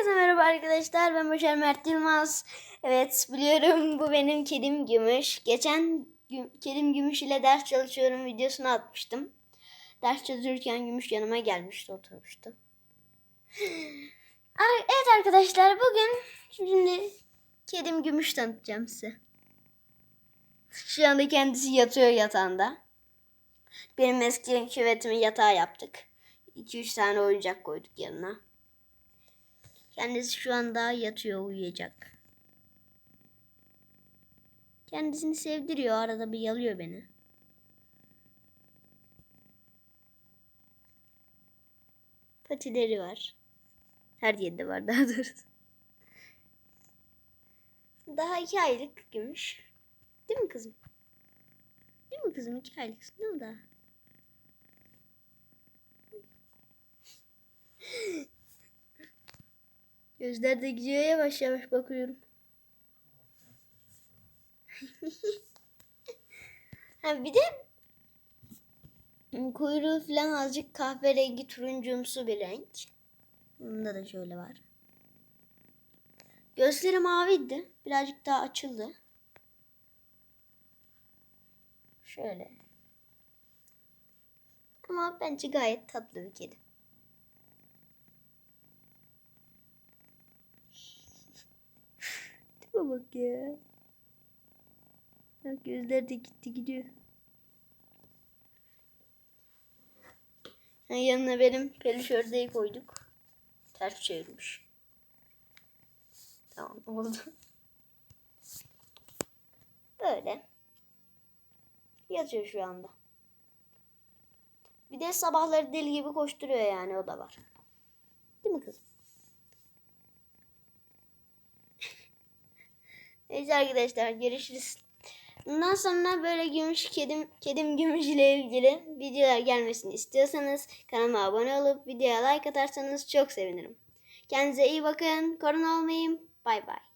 Herkese merhaba arkadaşlar. Ben Başar Mert Yılmaz. Evet biliyorum bu benim kedim Gümüş. Geçen Gü- kedim Gümüş ile ders çalışıyorum videosunu atmıştım. Ders çalışırken Gümüş yanıma gelmişti oturmuştu. Evet arkadaşlar bugün şimdi kedim Gümüş tanıtacağım size. Şu anda kendisi yatıyor yatağında. Benim eski küvetimi yatağa yaptık. 2-3 tane oyuncak koyduk yanına. Kendisi şu anda yatıyor uyuyacak. Kendisini sevdiriyor arada bir yalıyor beni. Patileri var. Her yerde var daha doğrusu. Daha iki aylık gümüş. Değil mi kızım? Değil mi kızım? İki aylıksın değil mi daha? Gözler de gidiyor yavaş yavaş bakıyorum. ha bir de kuyruğu falan azıcık kahverengi turuncumsu bir renk. Bunda da şöyle var. Gözleri maviydi. Birazcık daha açıldı. Şöyle. Ama bence gayet tatlı bir kedi. Bak ya. Bak gözler de gitti gidiyor. Ha, yanına benim peluş ördeği koyduk. Ters çevirmiş. Tamam oldu. Böyle. Yatıyor şu anda. Bir de sabahları deli gibi koşturuyor yani o da var. Değil mi kızım? Neyse arkadaşlar görüşürüz. Bundan sonra böyle gümüş kedim kedim gümüş ile ilgili videolar gelmesini istiyorsanız kanalıma abone olup videoya like atarsanız çok sevinirim. Kendinize iyi bakın. Korona olmayın. Bay bay.